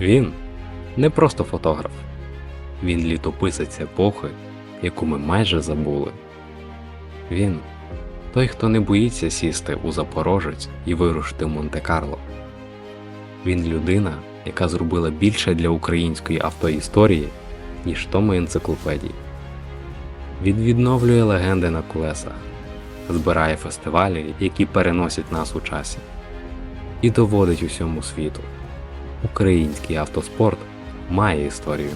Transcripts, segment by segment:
Він не просто фотограф, він літописець епохи, яку ми майже забули. Він той, хто не боїться сісти у Запорожець і вирушити в Монте-Карло. Він людина, яка зробила більше для української автоісторії, ніж томи енциклопедій. Він відновлює легенди на колесах, збирає фестивалі, які переносять нас у часі, і доводить усьому світу. Український автоспорт має історію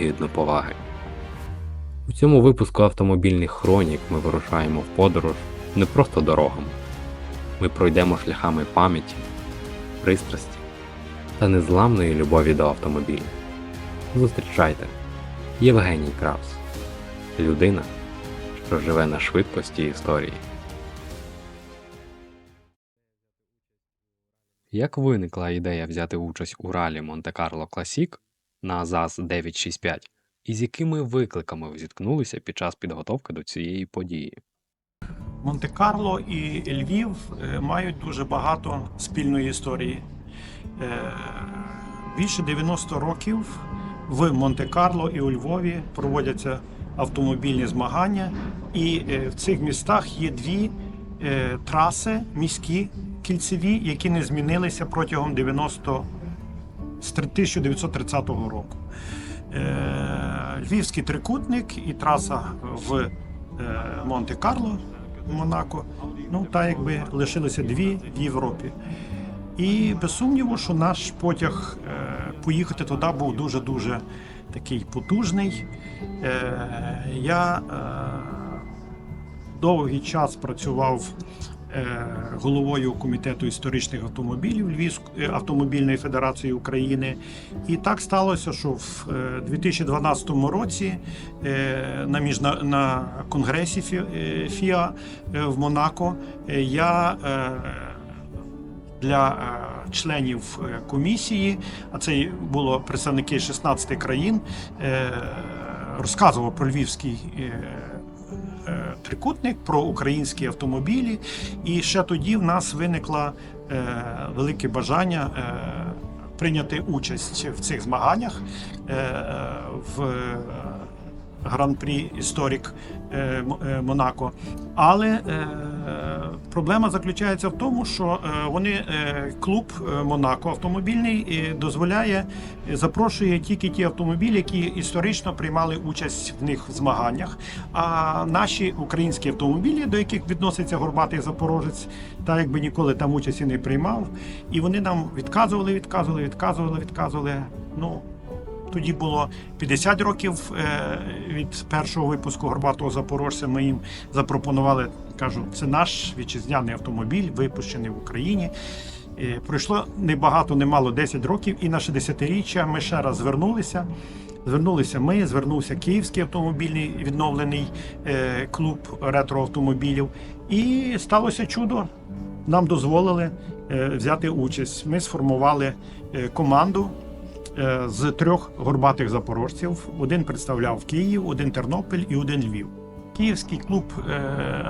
гідну поваги. У цьому випуску автомобільних хронік ми вирушаємо в подорож не просто дорогами. Ми пройдемо шляхами пам'яті, пристрасті та незламної любові до автомобілів. Зустрічайте Євгеній Кравс, людина, що живе на швидкості історії. Як виникла ідея взяти участь у ралі Монте-Карло Класік на ЗАЗ 965, і з якими викликами ви зіткнулися під час підготовки до цієї події? Монте-Карло і Львів е, мають дуже багато спільної історії. Е, Більше 90 років в Монте-Карло і у Львові проводяться автомобільні змагання, і е, в цих містах є дві траси міські кільцеві, які не змінилися протягом 90 з 1930 року. Е, Львівський трикутник і траса в е, Монте-Карло, Монако. Ну, та якби лишилися дві в Європі. І без сумніву, що наш потяг е, поїхати туди був дуже-дуже такий потужний. Я довгий час працював головою комітету історичних автомобілів Львівської автомобільної федерації України. І так сталося, що в е, 2012 році е, на міжна... на конгресі Фі- е, ФІА е, в Монако е, я е, для е, членів е, комісії, а це було представники 16 країн, е, розказував про львівський. Трикутник про українські автомобілі, і ще тоді в нас виникло е, велике бажання е, прийняти участь в цих змаганнях. Е, в е, гран-прі історик Монако. Але е, проблема заключається в тому, що е, вони е, клуб е, Монако автомобільний е, дозволяє, е, запрошує тільки ті автомобілі, які історично приймали участь в них в змаганнях. А наші українські автомобілі, до яких відноситься горбатий запорожець, та якби ніколи там участі не приймав, і вони нам відказували, відказували, відказували, відказували. Ну тоді було 50 років е, від першого випуску горбатого запорожця. Ми їм запропонували, кажу, це наш вітчизняний автомобіль, випущений в Україні. Е, Пройшло небагато, немало 10 років, і на 60-річчя ми ще раз звернулися. Звернулися ми, звернувся Київський автомобільний відновлений е, клуб ретроавтомобілів. І сталося чудо. Нам дозволили взяти участь. Ми сформували команду з трьох горбатих запорожців. Один представляв Київ, один Тернопіль і один Львів. Київський клуб е,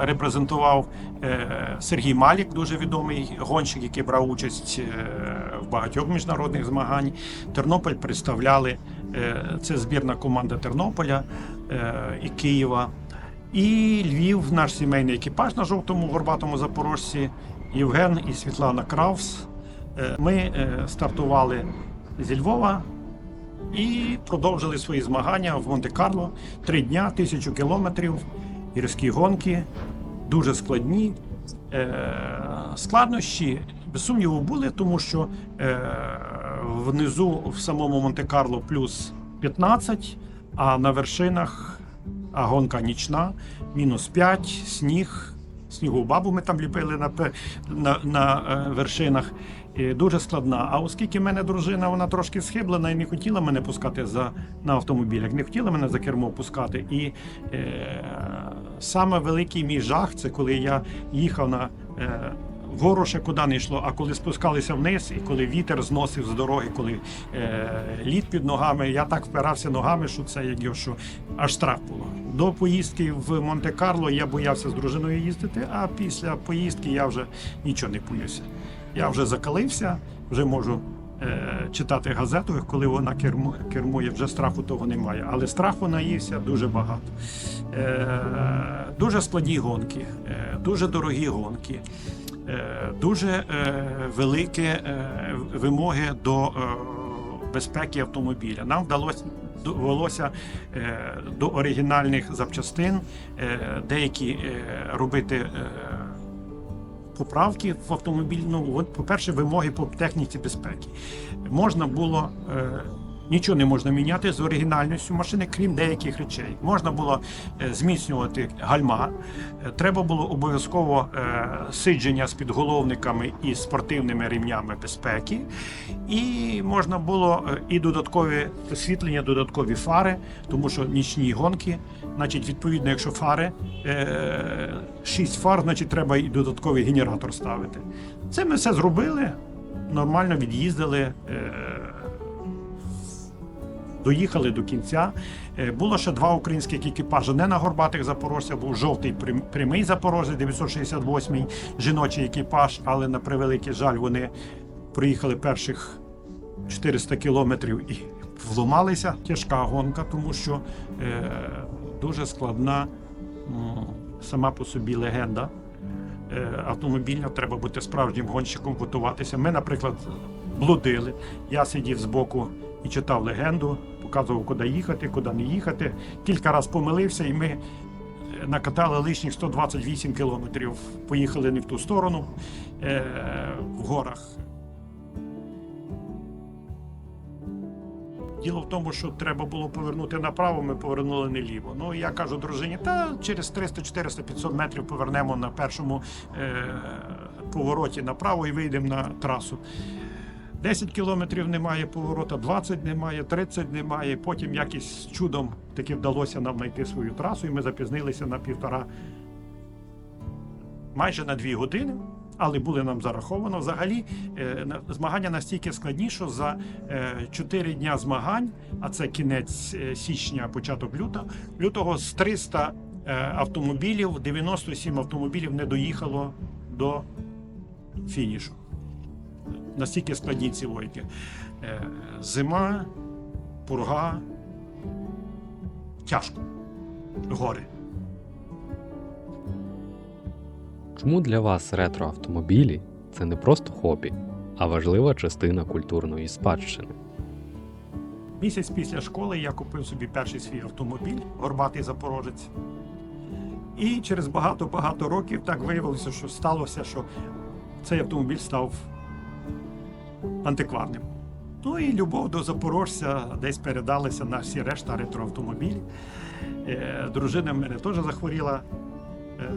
репрезентував е, Сергій Малік, дуже відомий гонщик, який брав участь е, в багатьох міжнародних змагань. Тернопіль представляли е, це збірна команда Тернополя е, і Києва. І Львів, наш сімейний екіпаж на жовтому горбатому запорожці, Євген і Світлана Кравс. Е, Ми е, стартували зі Львова і продовжили свої змагання в Монте-Карло. Три дня, тисячу кілометрів, гірські гонки, дуже складні. Е, Складнощі, без сумніву, були, тому що е, внизу в самому Монте-Карло плюс 15, а на вершинах а гонка нічна, мінус 5, сніг. Снігу бабу ми там ліпили на, на, на е, вершинах. І дуже складна. А оскільки в мене дружина вона трошки схиблена і не хотіла мене пускати за, на автомобілях, не хотіла мене за кермо пускати. І е, саме великий мій жах це коли я їхав на. Е, Вгору ще куди не йшло, а коли спускалися вниз, і коли вітер зносив з дороги, коли е, лід під ногами, я так впирався ногами, що це як його, що аж страх було. До поїздки в Монте-Карло я боявся з дружиною їздити, а після поїздки я вже нічого не боюся. Я вже закалився, вже можу е, читати газету, коли вона кермує, вже страху того немає. Але страху наївся дуже багато. Е, дуже складні гонки, е, дуже дорогі гонки, дуже е, великі е, вимоги до е, безпеки автомобіля. Нам вдалося довелося е, до оригінальних запчастин е, деякі е, робити. е, Поправки в автомобіль, ну от, по-перше, вимоги по техніці безпеки. Можна було е, нічого не можна міняти з оригінальністю машини, крім деяких речей. Можна було е, зміцнювати гальма. Е, треба було обов'язково е, сидження з підголовниками і спортивними рівнями безпеки. І можна було і додаткові освітлення, додаткові фари, тому що нічні гонки, значить, відповідно, якщо фари, е, 6 фар, значить треба і додатковий генератор ставити. Це ми все зробили, нормально від'їздили. Доїхали до кінця. Е, Було ще два українських екіпажі не на горбатих запорожцях. Був жовтий прям- прямий запорожець, 968-й жіночий екіпаж, але на превеликий жаль, вони проїхали перших 400 кілометрів і вломалися. Тяжка гонка, тому що е, дуже складна сама по собі легенда. Е, автомобільна треба бути справжнім гонщиком, готуватися. Ми, наприклад, блудили. Я сидів збоку і читав легенду, показував, куди їхати, куди не їхати. Кілька разів помилився, і ми е, накатали лишніх 128 кілометрів. Поїхали не в ту сторону е, в горах. Діло в тому, що треба було повернути направо, ми повернули наліво. Ну я кажу дружині, та через 300, 400, 500 метрів повернемо на першому е, повороті направо і вийдемо на трасу. 10 кілометрів немає поворота, 20 немає, 30 немає. Потім якось чудом таки вдалося нам знайти свою трасу, і ми запізнилися на півтора, майже на дві години. Але були нам зараховано. Взагалі е, змагання настільки складні, що за е, 4 дня змагань, а це кінець е, січня, початок лютого, лютого з 300 е, автомобілів, 97 автомобілів не доїхало до фінішу. Настільки складні ці войки. Е, Зима, пурга, тяжко. Гори. Чому для вас ретроавтомобілі це не просто хобі, а важлива частина культурної спадщини? Місяць після школи я купив собі перший свій автомобіль, горбатий запорожець. І через багато-багато років так виявилося, що сталося, що цей автомобіль став антикварним. Ну і любов до запорожця десь передалися на всі решта ретроавтомобілі. Е, Дружина в мене теж захворіла е,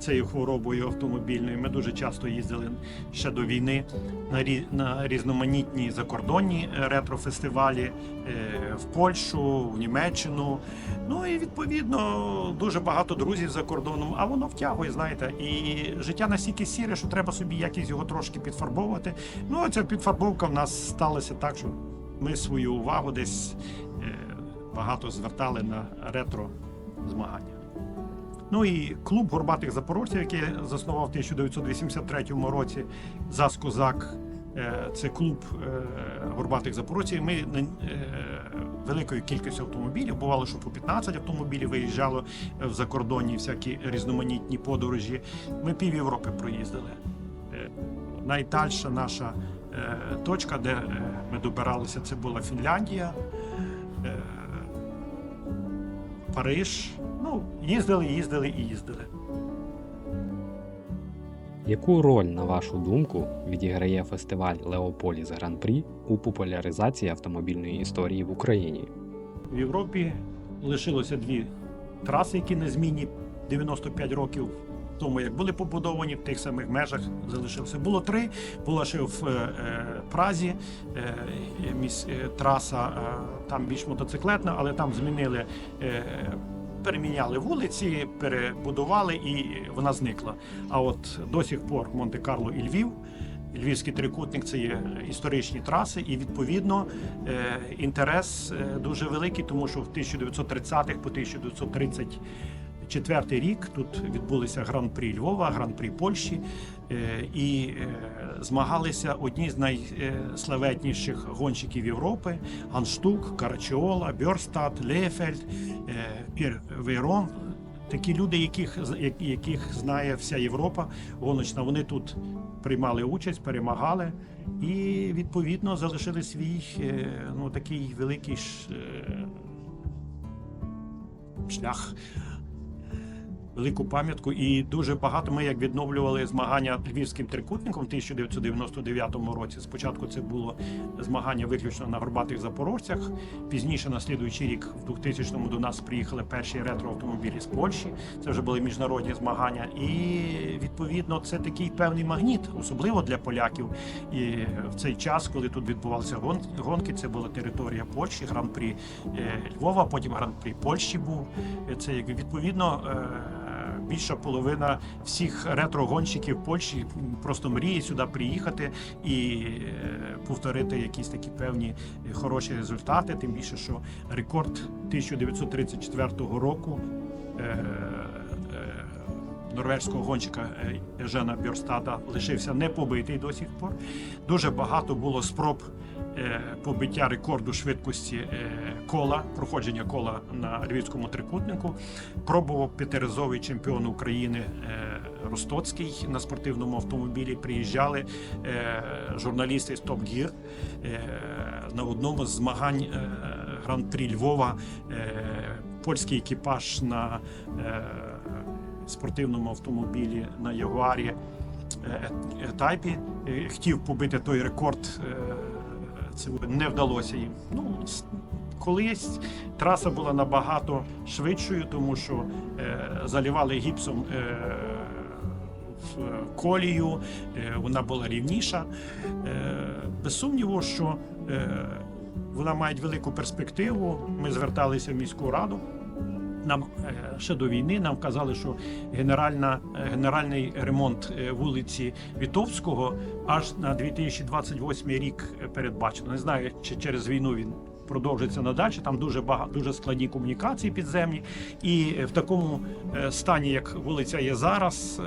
цією хворобою автомобільною. Ми дуже часто їздили ще до війни на, рі- на різноманітні закордонні е, ретрофестивалі е, в Польщу, в Німеччину. Ну і відповідно дуже багато друзів за кордоном, а воно втягує, знаєте. І життя настільки сіре, що треба собі якось його трошки підфарбовувати. Ну, а ця підфарбовка в нас сталася так, що ми свою увагу десь е, багато звертали на ретро змагання. Ну і клуб горбатих запорожців, який заснував в 1983 році, ЗАС Козак. Е, Це клуб е, горбатих запорожців. Ми е, великою кількістю автомобілів, бувало, що по 15 автомобілів виїжджало в закордонні всякі різноманітні подорожі. Ми пів Європи проїздили. Найдальша наша точка, де ми добиралися, це була Фінляндія. Париж. Ну, їздили, їздили і їздили. Яку роль, на вашу думку, відіграє фестиваль Леополіс Гран-прі у популяризації автомобільної історії в Україні? В Європі лишилося дві траси, які незмінні 95 років тому, як були побудовані в тих самих межах, залишилося. Було три. Була ще в е, е, Празі е, траса, там більш мотоциклетна, але там змінили. Переміняли вулиці, перебудували і вона зникла. А от до сих пор Монте-Карло і Львів, Львівський трикутник це є історичні траси, і відповідно е, інтерес е, дуже великий, тому що в 1930-х по четвертий рік тут відбулися гран-прі Львова, гран-прі Польщі. Е, І е, змагалися одні з найславетніших гонщиків Європи: Ганштук, Карачіола, Бьорстад, Лефельд, е, Пір Вейрон. Такі люди, яких, яких знає вся Європа гоночна, вони тут приймали участь, перемагали і відповідно залишили свій ну, такий великий шлях, велику пам'ятку. І дуже багато ми як відновлювали змагання львівським трикутником в 1999 році. Спочатку це було змагання виключно на горбатих запорожцях. Пізніше, на слідуючий рік, в 2000-му до нас приїхали перші ретроавтомобілі з Польщі. Це вже були міжнародні змагання. І відповідно це такий певний магніт, особливо для поляків. І в цей час, коли тут відбувалися гон- гонки, це була територія Польщі, гран-прі е, Львова, потім гран-прі Польщі був. Е, Це як відповідно. Більша половина всіх ретро-гонщиків Польщі просто мріє сюди приїхати і е, повторити якісь такі певні хороші результати. Тим більше, що рекорд 1934 року е, е, норвежського гонщика Ежена Бьорстада лишився не побитий до сих пор. Дуже багато було спроб побиття рекорду швидкості е, кола, проходження кола на львівському трикутнику. Пробував п'ятиразовий чемпіон України е, Ростоцький на спортивному автомобілі. Приїжджали е, журналісти з Gear е, на одному з змагань е, Гран-прі Львова. Е, польський екіпаж на е, спортивному автомобілі на Ягуарі е, е, хотів побити той рекорд. Це не вдалося їм. Ну, колись траса була набагато швидшою, тому що е, залівали гіпсом е, в колію, е, вона була рівніша. Без сумніву, що вона має велику перспективу. Ми зверталися в міську раду. Нам е, ще до війни нам казали, що генеральна, е, генеральний ремонт е, вулиці Вітовського аж на 2028 рік передбачено. Не знаю, чи через війну він продовжиться надалі. Там дуже багато дуже складні комунікації підземні, і в такому стані, як вулиця є зараз.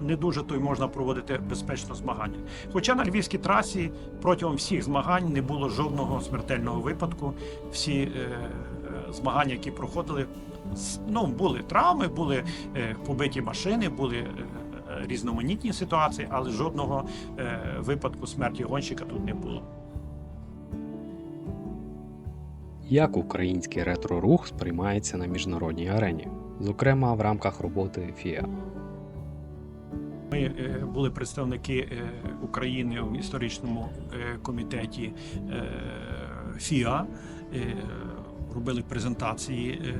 Не дуже то й можна проводити безпечно змагання. Хоча на львівській трасі протягом всіх змагань не було жодного смертельного випадку. Всі е, змагання, які проходили, ну були травми, були е, побиті машини, були е, е, різноманітні ситуації, але жодного випадку смерті гонщика тут не було. Як український ретро-рух сприймається на міжнародній арені, зокрема в рамках роботи ФІА. Ми були представники України в історичному комітеті ФІА, робили презентації е,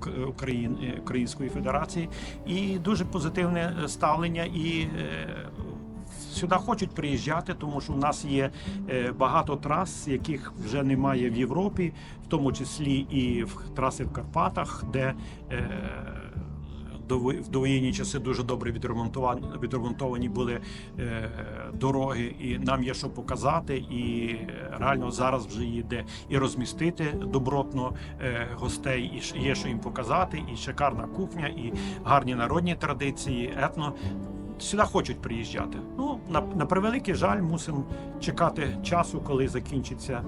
Ук- Україн, е, Української Федерації, і дуже позитивне е, ставлення. І сюди хочуть приїжджати, тому що в нас є багато трас, яких вже немає в Європі, в тому числі і в траси в Карпатах, де в довоєнні часи дуже добре відремонтовані, відремонтовані були е, дороги, і нам є що показати. І реально зараз вже є де і розмістити добротно е, гостей, і є що їм показати, і шикарна кухня, і гарні народні традиції, етно. Сюди хочуть приїжджати. Ну на, на превеликий жаль, мусимо чекати часу, коли закінчиться.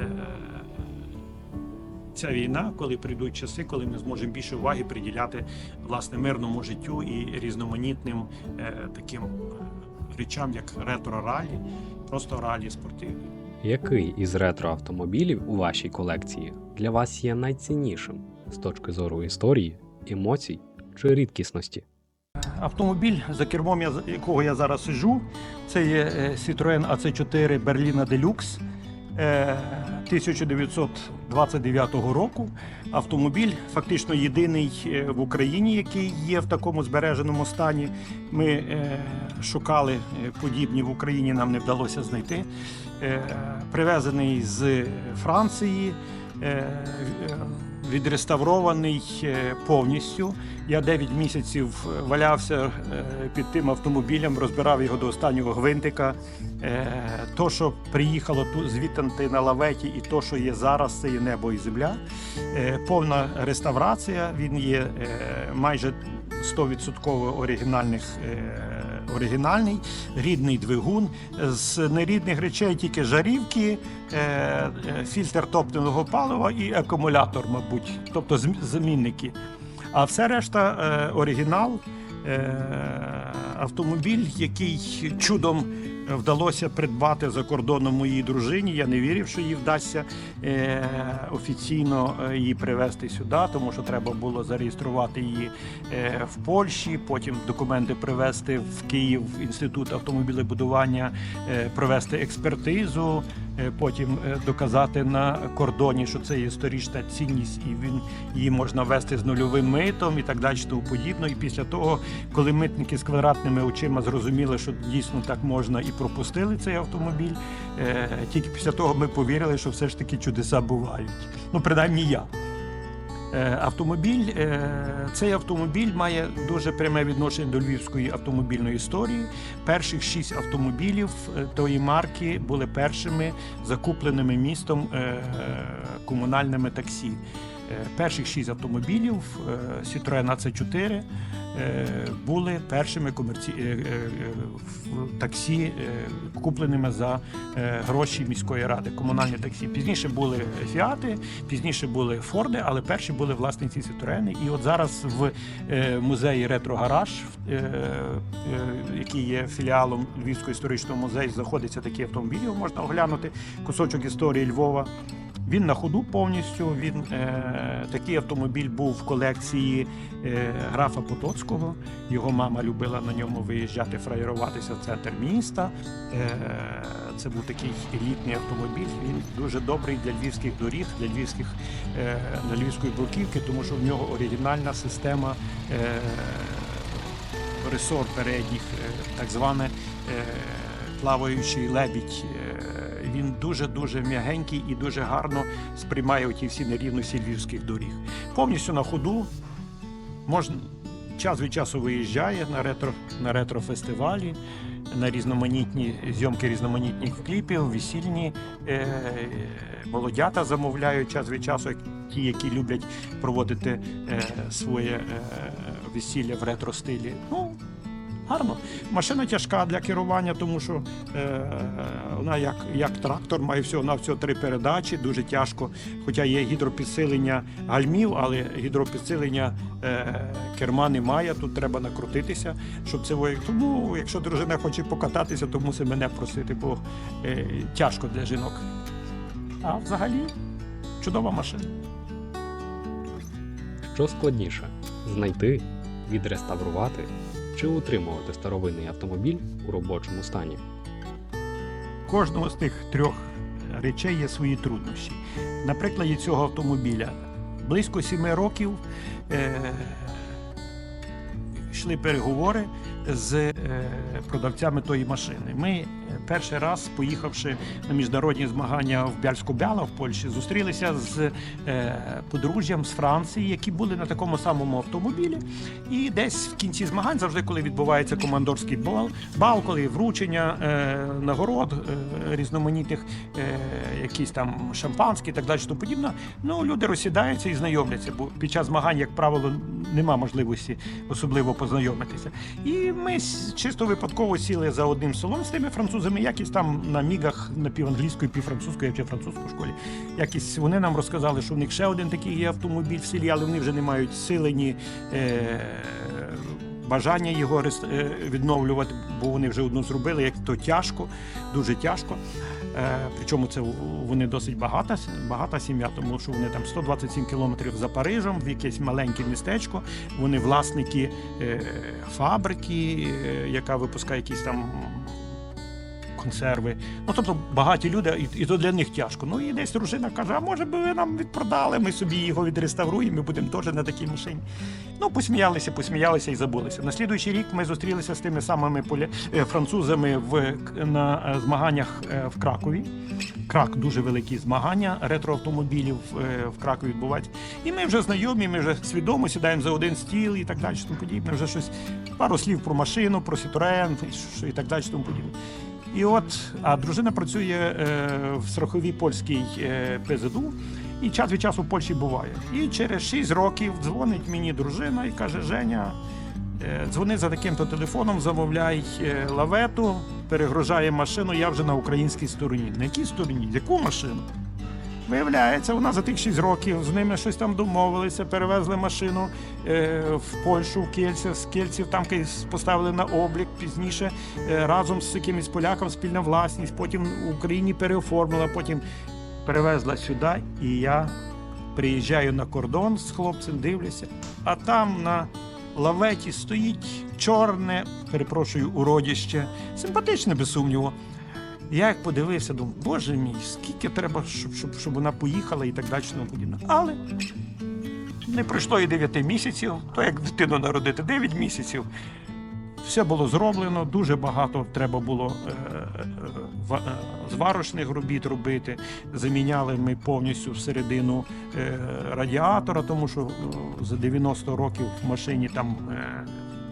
Е, Ця війна, коли прийдуть часи, коли ми зможемо більше уваги приділяти власне мирному життю і різноманітним е, таким е, речам, як ретро-ралі, просто ралі спортивні. Який із ретро-автомобілів у вашій колекції для вас є найціннішим з точки зору історії, емоцій чи рідкісності? Автомобіль, за кермом я, якого я зараз сиджу, це є е, Citroën AC4 Berlina Deluxe е, 1929 року. Автомобіль фактично єдиний е, в Україні, який є в такому збереженому стані. Ми е, шукали е, подібні в Україні, нам не вдалося знайти. Привезений з Франції. Відреставрований е, повністю. Я 9 місяців е, валявся е, під тим автомобілем, розбирав його до останнього гвинтика. То, що приїхало тут звідти на лаветі, і то, що є зараз, це є небо і земля. Повна реставрація. Він є майже 100% оригінальних. Е, Оригінальний рідний двигун з нерідних речей тільки жарівки, е, е, фільтр топливного палива і акумулятор, мабуть, тобто замінники. А все решта е, оригінал, е, автомобіль, який чудом вдалося придбати за кордоном моїй дружині. Я не вірив, що їй вдасться е, офіційно е, її привезти сюди, тому що треба було зареєструвати її е, в Польщі, потім документи привезти в Київ в інститут автомобілебудування, провести експертизу, потім е, доказати на кордоні, що це є історична цінність, і він її можна вести з нульовим митом і так далі, тому подібно. І після того, коли митники з квадратними очима зрозуміли, що дійсно так можна, і пропустили цей автомобіль, е, тільки після того ми повірили, що все ж таки чудеса бувають. Ну, принаймні я. Е, Автомобіль, е, цей автомобіль має дуже пряме відношення до львівської автомобільної історії. Перших шість автомобілів е, тої марки були першими закупленими містом комунальними таксі. Е, Перших шість автомобілів е, Citroen AC4 е, були першими комерці... таксі, купленими за гроші міської ради, комунальні таксі. Пізніше були Фіати, пізніше були Форди, але перші були власниці Citroen. І от зараз в музеї Ретро Гараж, е, який є філіалом Львівського історичного музею, знаходиться такі автомобілі. Можна оглянути кусочок історії Львова. Він на ходу повністю. Він е, такий автомобіль був в колекції е, графа Потоцького. Його мама любила на ньому виїжджати, фраєруватися в центр міста. Е, це був такий елітний автомобіль. Він дуже добрий для львівських доріг, для львівських е, для львівської бруківки, тому що в нього оригінальна система е, ресор передніх, е, так зване. Е, Плаваючий лебідь, Е, він дуже дуже м'ягенький і дуже гарно сприймає оті всі нерівності львівських доріг. Повністю на ходу можна час від часу виїжджає на ретро на ретро-фестивалі, на різноманітні зйомки різноманітних кліпів, весільні е, молодята замовляють час від часу, ті, які люблять проводити е, своє е, весілля в ретро-стилі. Ну, гарно. Машина тяжка для керування, тому що е, вона як, як трактор має всього на всього три передачі, дуже тяжко. Хоча є гідропідсилення гальмів, але гідропідсилення е, керма немає. Тут треба накрутитися, щоб це воє- Тому, якщо дружина хоче покататися, то мусить мене просити, бо е, тяжко для жінок. А взагалі чудова машина. Що складніше знайти, відреставрувати чи утримувати старовинний автомобіль у робочому стані? кожного з тих трьох речей є свої труднощі. На прикладі цього автомобіля близько сіми років е, йшли переговори з е, продавцями тої машини. Ми перший раз, поїхавши на міжнародні змагання в Бяльську-Бяла в Польщі, зустрілися з е, подружжям з Франції, які були на такому самому автомобілі. І десь в кінці змагань, завжди, коли відбувається командорський бал, бал, коли вручення е, нагород е, різноманітних, якісь там шампанські так далі, тому подібне, ну люди розсідаються і знайомляться, бо під час змагань, як правило, нема можливості особливо познайомитися. І ми чисто випадково сіли за одним столом з тими французами, якісь там на мігах напіванглійською, півфранцузькою, я вчив французьку в школі. Якісь вони нам розказали, що в них ще один такий є автомобіль в селі, але вони вже не мають сили ні. Е- Бажання його е, відновлювати, бо вони вже одну зробили, як то тяжко, дуже тяжко. Е, Причому це вони досить багата, багата сім'я, тому що вони там 127 кілометрів за Парижем, в якесь маленьке містечко. Вони власники е, фабрики, яка випускає якісь там консерви. Ну тобто багаті люди, і, і то для них тяжко. Ну і десь дружина каже: а може би ви нам відпродали, ми собі його відреставруємо, ми будемо теж на такій машині. Ну, посміялися, посміялися і забулися. На слідуючий рік ми зустрілися з тими самими поля... е, французами в на е, змаганнях е, в Кракові. Крак дуже великі змагання ретроавтомобілів в Кракові відбуваються. І ми вже знайомі, ми вже свідомо сідаємо за один стіл і так далі, тому подібне. Вже щось пару слів про машину, про що- і так далі, тому подібне. І от, а дружина працює е, в страховій польській е, ПЗДУ, і час від часу в Польщі буває. І через 6 років дзвонить мені дружина і каже: Женя, е, дзвони за таким-то телефоном, замовляй е, лавету, перегружає машину, я вже на українській стороні. На якій стороні? Яку машину? Виявляється, вона за тих 6 років з ними щось там домовилися, перевезли машину е, в Польщу, в Кельці, з Кельців там поставили на облік пізніше е, разом з якимось поляком спільна власність, потім в Україні переоформила, потім перевезла сюди, і я приїжджаю на кордон з хлопцем, дивлюся, а там на лаветі стоїть чорне, перепрошую, уродіще, симпатичне, без сумніву. Я як подивився, думав, боже мій, скільки треба, щоб, щоб, щоб вона поїхала і так далі. подібне. Але не пройшло і 9 місяців, то як дитину народити 9 місяців. Все було зроблено, дуже багато треба було е, е, е, зварочних робіт робити. Заміняли ми повністю всередину радіатора, тому що е, за 90 років в машині там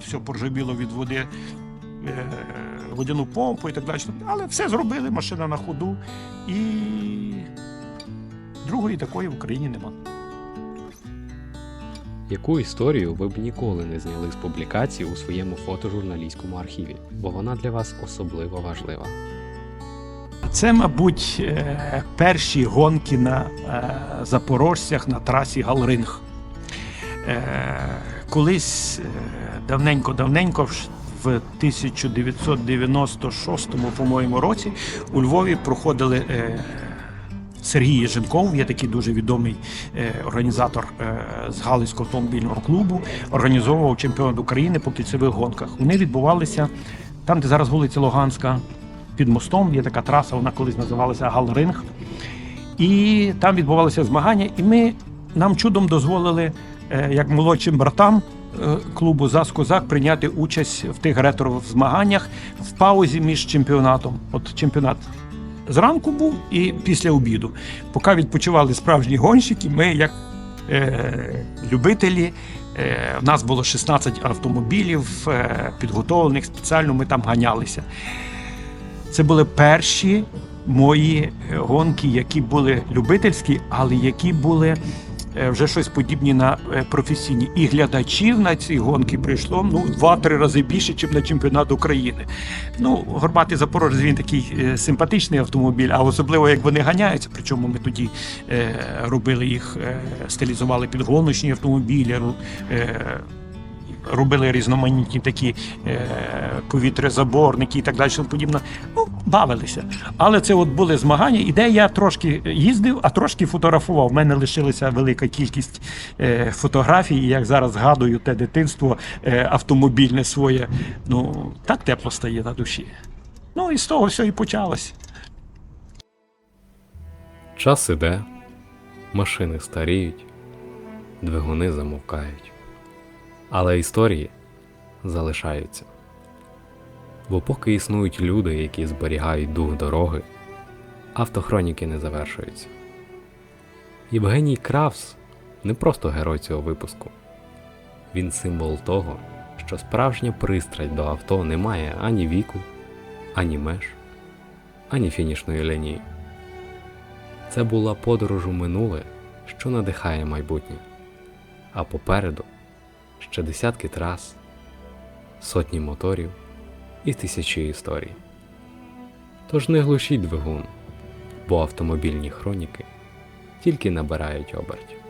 все поржавіло від води, водяну помпу і так далі. Але все зробили, машина на ходу. І другої такої в Україні нема. Яку історію ви б ніколи не зняли з публікації у своєму фотожурналістському архіві, бо вона для вас особливо важлива. Це, мабуть, е, перші гонки на е, запорожцях на трасі Галринг. Е, Колись е, давненько-давненько, в 1996 по-моєму, році у Львові проходили е, Сергій Єженков, є такий дуже відомий е, організатор е, з Галицького автомобільного клубу, організовував чемпіонат України по кільцевих гонках. Вони відбувалися там, де зараз вулиця Луганська, під мостом. Є така траса, вона колись називалася Галринг. І там відбувалися змагання, і ми нам чудом дозволили, як молодшим братам клубу ЗАС Козак прийняти участь в тих ретро-змаганнях в паузі між чемпіонатом. От чемпіонат зранку був і після обіду. Поки відпочивали справжні гонщики, ми, як е, любителі, е, в нас було 16 автомобілів, е, підготовлених спеціально, ми там ганялися. Це були перші мої е, гонки, які були любительські, але які були е, вже щось подібне на е, професійні. І глядачів на ці гонки прийшло ну, два-три рази більше, ніж на чемпіонат України. Ну, горбатий Запорожець він такий е, симпатичний автомобіль, а особливо як вони ганяються. Причому ми тоді е, робили їх, е, стилізували під гоночні автомобілі. Робили різноманітні такі е, повітрязаборники і так далі. подібне. Ну, бавилися. Але це от були змагання, і де я трошки їздив, а трошки фотографував. У мене лишилася велика кількість е, фотографій, і як зараз згадую те дитинство е, автомобільне своє. Ну, так тепло стає на душі. Ну і з того все і почалось. Час іде, машини старіють, двигуни замовкають, але історії залишаються. Бо поки існують люди, які зберігають дух дороги, автохроніки не завершуються. Євгеній Кравс не просто герой цього випуску. Він символ того, що справжня пристрасть до авто не має ані віку, ані меж, ані фінішної лінії. Це була подорож у минуле, що надихає майбутнє. А попереду ще десятки трас, сотні моторів і тисячі історій. Тож не глушіть двигун, бо автомобільні хроніки тільки набирають обертів.